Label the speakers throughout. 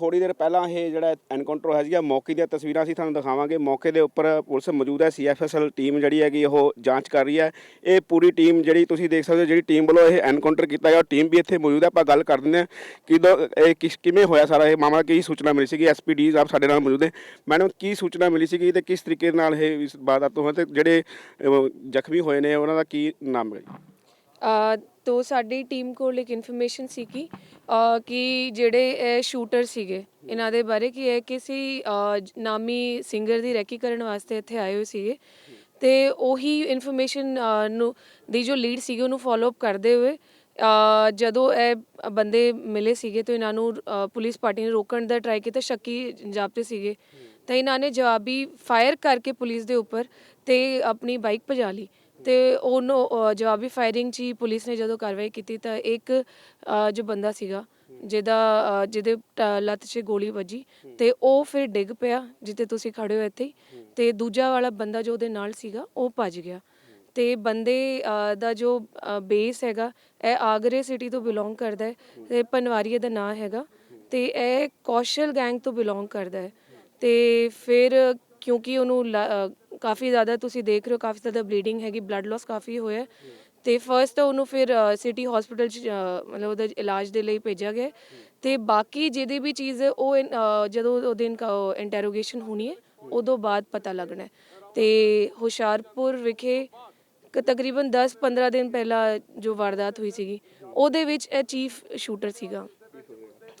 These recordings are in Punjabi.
Speaker 1: ਥੋੜੀ ਦੇਰ ਪਹਿਲਾਂ ਇਹ ਜਿਹੜਾ ਐਨਕਾਊਂਟਰ ਹੋਇਆ ਸੀਗਾ, ਮੌਕੇ ਦੀਆਂ ਤਸਵੀਰਾਂ ਅਸੀਂ ਤੁਹਾਨੂੰ ਦਿਖਾਵਾਂਗੇ। ਮੌਕੇ ਦੇ ਉੱਪਰ ਪੁਲਿਸ ਮੌਜੂਦ ਹੈ ਸੀਐਫਐਸਐਲ ਟੀਮ ਜਿਹੜੀ ਹੈਗੀ ਉਹ ਜਾਂਚ ਕਰ ਰਹੀ ਹੈ। ਇਹ ਪੂਰੀ ਟੀਮ ਜਿਹੜੀ ਤੁਸੀਂ ਦੇਖ ਸਕਦੇ ਹੋ, ਜਿਹੜੀ ਟੀਮ ਵੱਲੋਂ ਇਹ ਐਨਕਾਊਂਟਰ ਕੀਤਾ ਗਿਆ ਟੀਮ ਵੀ ਇੱਥੇ ਮੌਜੂਦ ਹੈ। ਆਪਾਂ ਗੱਲ ਕਰ ਦਿੰਦੇ ਹਾਂ ਕਿ ਦੋ- ਇਹ ਕਿਸ, ਕਿਵੇਂ ਹੋਇਆ ਸਾਰਾ ਇਹ ਮਾਮਲਾ, ਕੀ ਸੂਚਨਾ ਮਿਲੀ ਸੀਗੀ? ਐਸਪੀਡੀ ਸਾਹਿਬ ਸਾਡੇ ਨਾਲ ਮੌਜੂਦ ਹੈ ਮੈਡਮ, ਕੀ ਸੂਚਨਾ ਮਿਲੀ ਸੀਗੀ ਤੇ ਕਿਸ ਤਰੀਕੇ ਨਾਲ ਇਹ ਇਸ ਵਾਰਦਾਤ ਤੋਂ ਹੋਇਆ ਤੇ ਜਿਹੜੇ ਜ਼ਖਮੀ ਹੋਏ ਨੇ, ਉਹਨਾਂ ਦਾ ਕੀ ਨਾਮ ਹੈ?
Speaker 2: ਤੋ ਸਾਡੀ ਟੀਮ ਕੋਲ ਇੱਕ ਇਨਫੋਰਮੇਸ਼ਨ ਸੀ ਕਿ ਕਿ ਜਿਹੜੇ ਇਹ ਸ਼ੂਟਰ ਸੀਗੇ ਇਹਨਾਂ ਦੇ ਬਾਰੇ ਕੀ ਹੈ ਕਿਸੇ ਅ, ਨਾਮੀ ਸਿੰਗਰ ਦੀ ਰੈਕੀ ਕਰਨ ਵਾਸਤੇ ਇੱਥੇ ਆਏ ਹੋਏ ਸੀਗੇ। ਤੇ ਉਹੀ ਇਨਫੋਰਮੇਸ਼ਨ ਨੂੰ ਦੀ ਜੋ ਲੀਡ ਸੀਗੀ ਉਹਨੂੰ ਫਾਲੋ ਅਪ ਕਰਦੇ ਹੋਏ ਜਦੋਂ ਇਹ ਬੰਦੇ ਮਿਲੇ ਸੀਗੇ ਤਾਂ ਇਹਨਾਂ ਨੂੰ ਪੁਲਿਸ ਪਾਰਟੀ ਨੇ ਰੋਕਣ ਦਾ ਟਰਾਈ ਕੀਤਾ ਸ਼ੱਕੀ ਜਾਪਤੇ ਸੀਗੇ। ਤਾਂ ਇਹਨਾਂ ਨੇ ਜਵਾਬੀ ਫਾਇਰ ਕਰਕੇ ਪੁਲਿਸ ਦੇ ਉੱਪਰ ਤੇ ਆਪਣੀ ਬਾਈਕ ਭਜਾ ਲਈ। ਤੇ ਉਹਨੂੰ ਜਵਾਬੀ ਫਾਇਰਿੰਗ 'ਚ ਹੀ ਪੁਲਿਸ ਨੇ ਜਦੋਂ ਕਾਰਵਾਈ ਕੀਤੀ ਤਾਂ ਇੱਕ ਅ, ਜੋ ਬੰਦਾ ਸੀਗਾ ਜਿਹਦਾ ਅ, ਜਿਹਦੇ ਟ- ਲੱਤ 'ਚ ਗੋਲੀ ਵੱਜੀ ਤੇ ਉਹ ਫਿਰ ਡਿੱਗ ਪਿਆ ਜਿੱਥੇ ਤੁਸੀਂ ਖੜੇ ਹੋ ਇੱਥੇ ਹੀ। ਤੇ ਦੂਜਾ ਵਾਲਾ ਬੰਦਾ ਜੋ ਉਹਦੇ ਨਾਲ ਸੀਗਾ ਉਹ ਭੱਜ ਗਿਆ ਤੇ ਬੰਦੇ ਅ, ਦਾ ਜੋ ਬੇਸ ਹੈਗਾ ਇਹ ਆਗਰੇ ਸਿਟੀ ਤੋਂ ਬਿਲੋਂਗ ਕਰਦਾ ਹੈ ਤੇ ਪਨਵਾਰੀਏ ਦਾ ਨਾਂ ਹੈਗਾ ਤੇ ਇਹ ਕੌਸ਼ਲ ਗੈਂਗ ਤੋਂ ਬਿਲੋਂਗ ਕਰਦਾ ਹੈ ਤੇ ਫਿਰ ਕਿਉਂਕਿ ਉਹਨੂੰ ਲ- ਅ, ਕਾਫੀ ਜ਼ਿਆਦਾ ਤੁਸੀਂ ਦੇਖ ਰਹੇ ਹੋ ਕਾਫੀ ਜ਼ਿਆਦਾ ਬਲੀਡਿੰਗ ਹੈਗੀ ਬਲੱਡ ਲਾਸ ਕਾਫੀ ਹੋਇਆ ਹੈ। ਤੇ ਫਰਸਟ ਤਾਂ ਉਹਨੂੰ ਫਿਰ ਸਿਟੀ ਹਸਪੀਟਲ ਚ ਅ, ਮਤਲਬ ਉਹਦਾ ਇਲਾਜ ਦੇ ਲਈ ਭੇਜਿਆ ਗਿਆ ਹੈ। ਤੇ ਬਾਕੀ ਜਿਹਦੀ ਵੀ ਚੀਜ਼ ਹੈ, ਉਹ ਇਨ- ਅ, ਜਦੋਂ ਉਹਦੇ ਇੰਟਰੋਗੇਸ਼ਨ ਹੋਣੀ ਹੈ ਉਦੋਂ ਬਾਅਦ ਪਤਾ ਲੱਗਣਾ ਹੈ ਤੇ ਹੁਸ਼ਿਆਰਪੁਰ ਵਿਖੇ ਕ- ਤਕਰੀਬਨ 10-15 ਦਿਨ ਪਹਿਲਾਂ ਜੋ ਵਾਰਦਾਤ ਹੋਈ ਸੀਗੀ ਉਹਦੇ ਵਿੱਚ ਇਹ ਚੀਫ ਸ਼ੂਟਰ ਸੀਗਾ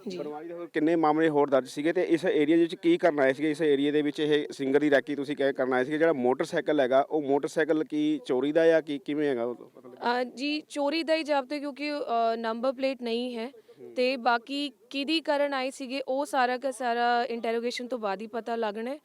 Speaker 2: ਜੀ।
Speaker 1: ਪਰਿਵਾਰ ਦੇ ਹੋਰ ਕਿੰਨੇ ਮਾਮਲੇ ਹੋਰ ਦਰਜ ਸੀਗੇ ਤੇ ਇਸ ਏਰੀਆ ਦੇ ਵਿੱਚ ਕੀ ਕਰਨ ਆਏ ਸੀਗੇ? ਇਸ ਏਰੀਆ ਦੇ ਵਿੱਚ ਇਹ ਸਿੰਗਰ ਦੀ ਰੈਕੀ ਤੁਸੀਂ ਕਹਿ ਕਰਨ ਆਏ ਸੀਗੇ ਜਿਹੜਾ ਮੋਟਰਸਾਈਕਲ ਹੈਗਾ ਉਹ ਮੋਟਰਸਾਈਕਲ ਕੀ ਚੋਰੀ ਦਾ ਜਾਂ ਕੀ ਕਿਵੇਂ ਹੈਗਾ ਉਹ? ਪਤਾ ਲੱਗਾ
Speaker 2: ਅ, ਜੀ ਚੋਰੀ ਦਾ ਹੀ ਜਾਪਤੇ ਕਿਉਂਕਿ ਨੰਬਰ ਪਲੇਟ ਨਹੀਂ ਹੈ। ਤੇ ਬਾਕੀ ਕਿਹਦੀ ਕਰਨ ਆਏ ਸੀਗੇ ਉਹ ਸਾਰਾ ਦਾ ਸਾਰਾ ਇੰਟਰੋਗੇਸ਼ਨ ਤੋਂ ਬਾਅਦ ਹੀ ਪਤਾ ਲੱਗਣਾ ਹੈ।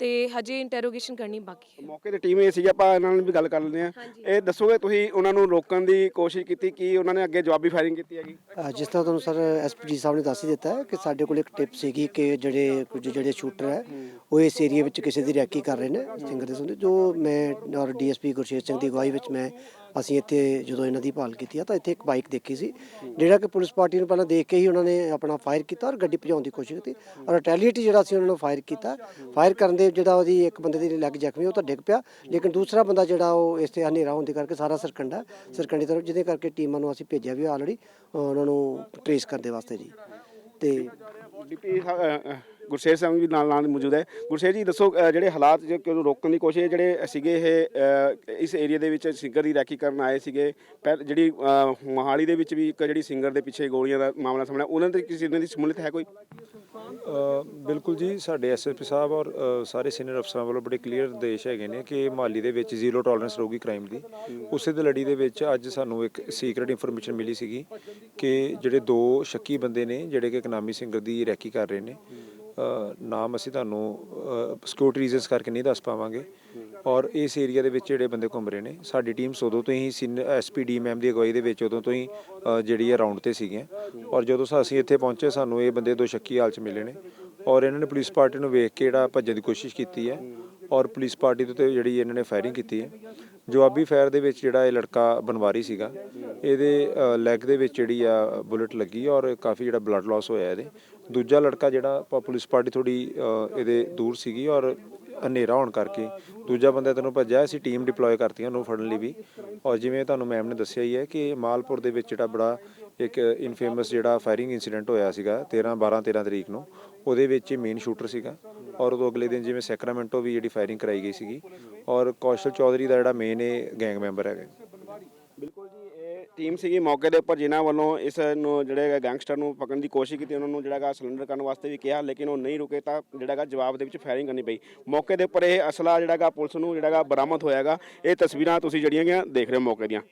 Speaker 2: ਤੇ ਹਜੇ ਇੰਟਰੋਗੇਸ਼ਨ ਕਰਨੀ ਬਾਕੀ ਹੈ।
Speaker 1: ਮੌਕੇ ਤੇ ਟੀਮ ਇਹ ਸੀਗੀ ਆਪਾਂ ਇਹਨਾਂ ਨਾਲ ਵੀ ਗੱਲ ਕਰ ਲੈਂਦੇ ਆ ਇਹ ਦੱਸੋਗੇ ਤੁਸੀਂ ਉਹਨਾਂ ਨੂੰ ਰੋਕਣ ਦੀ ਕੋਸ਼ਿਸ਼ ਕੀਤੀ ਕੀ ਉਹਨਾਂ ਨੇ ਅੱਗੇ ਜਵਾਬੀ ਫਾਇਰਿੰਗ ਕੀਤੀ ਹੈਗੀ?
Speaker 3: ਜਿਸ ਤਰ੍ਹਾਂ ਤੁਹਾਨੂੰ ਸਰ ਐਸਪੀਡੀ ਸਾਹਿਬ ਨੇ ਦੱਸ ਹੀ ਦਿੱਤਾ ਹੈ ਕਿ ਸਾਡੇ ਕੋਲ ਇੱਕ ਟਿਪ ਸੀਗੀ ਕਿ ਜਿਹੜੇ ਕੁਝ ਜਿਹੜੇ ਸ਼ੂਟਰ ਹੈ ਉਹ ਇਸ ਏਰੀਆ ਵਿੱਚ ਕਿਸੇ ਦੀ ਰੈਕੀ ਕਰ ਰਹੇ ਨੇ ਸਿੰਗਰ ਦੇ ਸੰਬੰਧ ਜੋ ਮੈਂ ਔਰ ਡੀਐਸਪੀ ਗੁਰਸ਼ੇਰ ਸਿੰਘ ਦੀ ਅਗਵਾਈ ਵਿੱਚ ਮੈਂ ਅਸੀਂ ਇੱਥੇ ਜਦੋਂ ਇਹਨਾਂ ਦੀ ਭਾਲ ਕੀਤੀ ਆ ਤਾਂ ਇੱਥੇ ਇੱਕ ਬਾਈਕ ਦੇਖੀ ਸੀ। ਜਿਹੜਾ ਕਿ ਪੁਲਿਸ ਪਾਰਟੀ ਨੂੰ ਪਹਿਲਾਂ ਦੇਖ ਕੇ ਹੀ ਉਹਨਾਂ ਨੇ ਆਪਣਾ ਫਾਇਰ ਕੀਤਾ ਔਰ ਗੱਡੀ ਭਜਾਉਣ ਦੀ ਕੋਸ਼ਿਸ਼ ਕੀਤੀ। ਔਰ ਰਿਟੈਲੀਏਟੀ ਜਿਹੜਾ ਸੀ ਉਹਨਾਂ ਨੂੰ ਫਾਇਰ ਕੀਤਾ। ਫਾਇਰ ਕਰਨ ਦੇ ਜਿਹੜਾ ਉਹਦੀ ਇੱਕ ਬੰਦੇ ਦੀ ਲੱਗ ਜ਼ਖਮੀ ਉਹ ਤਾਂ ਡਿੱਗ ਪਿਆ। ਲੇਕਿਨ ਦੂਸਰਾ ਬੰਦਾ ਜਿਹੜਾ ਉਹ ਇਸ ਤੇ ਹਨੇਰਾ ਹੋਣ ਦੇ ਕਰਕੇ ਸਾਰਾ ਸਰਕੰਡਾ, ਸਰਕੰਡੀ ਤਰਫ, ਜਿਹਦੇ ਕਰਕੇ ਟੀਮਾਂ ਨੂੰ ਅਸੀਂ ਭੇਜਿਆ ਵੀ ਆਲਰੇਡੀ ਉਹਨਾਂ ਨੂੰ ਟ੍ਰੇਸ ਕਰਨ ਦੇ ਵਾਸਤੇ ਜੀ। ਤੇ
Speaker 1: ਡੀਪੀ ਗੁਰਸ਼ੇਰ ਸਿੰਘ ਵੀ ਨਾਲ ਨਾਲ ਮੌਜੂਦ ਹੈ। ਗੁਰਸ਼ੇਰ ਜੀ, ਦੱਸੋ ਜਿਹੜੇ ਹਾਲਾਤ ਜੋ ਕਿ ਉਹਨੂੰ ਰੋਕਣ ਦੀ ਕੋਸ਼ਿਸ਼ ਜਿਹੜੇ ਸੀਗੇ ਇਹ ਇਸ ਏਰੀਆ ਦੇ ਵਿੱਚ ਸਿੰਗਰ ਦੀ ਰੈਕੀ ਕਰਨ ਆਏ ਸੀਗੇ। ਪਹਿਲ ਜਿਹੜੀ ਮੋਹਾਲੀ ਦੇ ਵਿੱਚ ਵੀ ਇੱਕ ਜਿਹੜੀ ਸਿੰਗਰ ਦੇ ਪਿੱਛੇ ਗੋਲੀਆਂ ਦਾ ਮਾਮਲਾ ਸਾਹਮਣੇ ਉਹਨਾਂ ਦੇ ਕਿਸੇ ਉਹਨਾਂ ਦੀ ਸ਼ਮੂਲੀਅਤ ਹੈ ਕੋਈ?
Speaker 4: ਬਿਲਕੁਲ ਜੀ, ਸਾਡੇ ਐਸਐਸਪੀ ਸਾਹਿਬ ਔਰ ਸਾਰੇ ਸੀਨੀਅਰ ਅਫਸਰਾਂ ਵੱਲੋਂ ਬੜੇ ਕਲੀਅਰ ਨਿਰਦੇਸ਼ ਹੈਗੇ ਨੇ ਕਿ ਮਾਲੀ ਦੇ ਵਿੱਚ ਜ਼ੀਰੋ ਟੋਲਰੈਂਸ ਰਹੂਗੀ ਕ੍ਰਾਈਮ ਦੀ। ਉਸੇ ਦੀ ਲੜੀ ਦੇ ਵਿੱਚ ਅੱਜ ਸਾਨੂੰ ਇੱਕ ਸੀਕ੍ਰੀਟ ਇਨਫੋਰਮੇਸ਼ਨ ਮਿਲੀ ਸੀਗੀ ਕਿ ਜਿਹੜੇ ਦੋ ਸ਼ੱਕੀ ਬੰਦੇ ਨੇ, ਜਿਹੜੇ ਕਿ ਇਕਨਾਮੀ ਸਿੰਗਰ ਦੀ ਰੈਕੀ ਕਰ ਰਹੇ ਨੇ ਨਾਮ ਅਸੀਂ ਤੁਹਾਨੂੰ ਸਿਕਿਉਰਿਟੀ ਰੀਜ਼ਨਸ ਕਰਕੇ ਨਹੀਂ ਦੱਸ ਪਾਵਾਂਗੇ। ਔਰ ਇਸ ਏਰੀਆ ਦੇ ਵਿੱਚ ਜਿਹੜੇ ਬੰਦੇ ਘੁੰਮ ਰਹੇ ਨੇ, ਸਾਡੀ ਟੀਮ ਉਦੋਂ ਤੋਂ ਹੀ ਐਸਪੀਡੀ ਮੈਮ ਦੀ ਅਗਵਾਈ ਦੇ ਵਿੱਚ ਉਦੋਂ ਤੋਂ ਹੀ ਜਿਹੜੀ ਹੈ ਰਾਉਂਡ ਤੇ ਸੀਗੀਆਂ। ਔਰ ਜਦੋਂ ਸਾ- ਅਸੀਂ ਇੱਥੇ ਪਹੁੰਚੇ, ਸਾਨੂੰ ਇਹ ਬੰਦੇ ਦੋ ਸ਼ੱਕੀ ਹਾਲ ਚ ਮਿਲੇ ਨੇ। ਔਰ ਇਹਨਾਂ ਨੇ ਪੁਲਿਸ ਪਾਰਟੀ ਨੂੰ ਵੇਖ ਕੇ ਜਿਹੜਾ ਭੱਜਣ ਦੀ ਕੋਸ਼ਿਸ਼ ਕੀਤੀ ਹੈ, ਔਰ ਪੁਲਿਸ ਪਾਰਟੀ ਦੇ ਉੱਤੇ ਜਿਹੜੀ ਇਹਨਾਂ ਨੇ ਫਾਇਰਿੰਗ ਕੀਤੀ ਹੈ। ਜਵਾਬੀ ਫਾਇਰ ਦੇ ਵਿੱਚ ਜਿਹੜਾ ਇਹ ਲੜਕਾ ਬਨਵਾਰੀ ਸੀਗਾ, ਇਹਦੇ ਲੈਗ ਦੇ ਵਿੱਚ ਜਿਹੜੀ ਆ ਬੁਲਟ ਲੱਗੀ ਔਰ ਕਾਫੀ ਜਿਹੜਾ ਬਲੱਡ ਲਾਸ ਹੋਇਆ ਇਹਦੇ। ਦੂਜਾ ਲੜਕਾ ਜਿਹੜਾ ਪੁਲਿਸ ਪਾਰਟੀ ਥੋੜੀ ਇਹਦੇ ਦੂਰ ਸੀਗੀ ਔਰ ਹਨੇਰਾ ਹੋਣ ਕਰਕੇ ਦੂਜਾ ਬੰਦਾ ਤੈਨੂੰ ਭੱਜਿਆ, ਅਸੀਂ ਟੀਮ ਡਿਪਲੋਏ ਕਰਤੀ ਉਹਨੂੰ ਫੜਨ ਲਈ ਵੀ। ਔਰ ਜਿਵੇਂ ਤੁਹਾਨੂੰ ਮੈਮ ਨੇ ਦੱਸਿਆ ਹੀ ਹੈ ਕਿ ਮਾਲਪੁਰ ਦੇ ਵਿੱਚ ਜਿਹੜਾ ਬੜਾ ਇੱਕ ਇਨਫੇਮਸ ਜਿਹੜਾ ਫਾਇਰਿੰਗ ਇਨਸੀਡੈਂਟ ਹੋਇਆ ਸੀਗਾ 13 12 13 ਤਰੀਕ ਨੂੰ, ਉਹਦੇ ਵਿੱਚ ਮੇਨ ਸ਼ੂਟਰ ਸੀਗਾ। ਔਰ ਉਦੋਂ ਅਗਲੇ ਦਿਨ ਜਿਵੇਂ ਸੈਕਰਾਮੈਂਟੋ ਵੀ ਜਿਹੜੀ ਫਾਇਰਿੰਗ ਕਰਾਈ ਗਈ ਸੀਗੀ। ਔਰ ਕੌਸ਼ਲ ਚੌਧਰੀ ਦਾ ਜਿਹੜਾ ਮੇਨ ਇਹ ਗੈਂਗ ਮੈਂਬਰ ਹੈਗਾ।
Speaker 1: ਟੀਮ ਸੀਗੀ ਮੌਕੇ ਦੇ ਉੱਪਰ ਜਿਨ੍ਹਾਂ ਵੱਲੋਂ ਇਸ ਨੂੰ ਜਿਹੜੇ ਹੈਗਾ ਗੈਂਗਸਟਰ ਨੂੰ ਪਕੜਨ ਦੀ ਕੋਸ਼ਿਸ਼ ਕੀਤੀ, ਉਹਨਾਂ ਨੂੰ ਜਿਹੜਾ ਸਿਲੰਡਰ ਕਰਨ ਵਾਸਤੇ ਵੀ ਕਿਹਾ, ਲੇਕਿਨ ਉਹ ਨਹੀਂ ਰੁਕੇ ਤਾਂ ਜਿਹੜਾ ਜਵਾਬ ਦੇ ਵਿੱਚ ਫਾਇਰਿੰਗ ਕਰਨੀ ਪਈ। ਮੌਕੇ ਦੇ ਉੱਪਰ ਇਹ ਅਸਲਾ ਜਿਹੜਾ ਪੁਲਿਸ ਨੂੰ ਜਿਹੜਾ ਹੈਗਾ ਬਰਾਮਦ ਹੋਇਆਗਾ ਇਹ ਤਸਵੀਰਾਂ ਤੁਸੀਂ ਜਿਹੜੀਆਂ ਹੈਗੀਆਂ ਦੇਖ ਰਹੇ ਹੋ ਮੌਕੇ ਦੀਆਂ।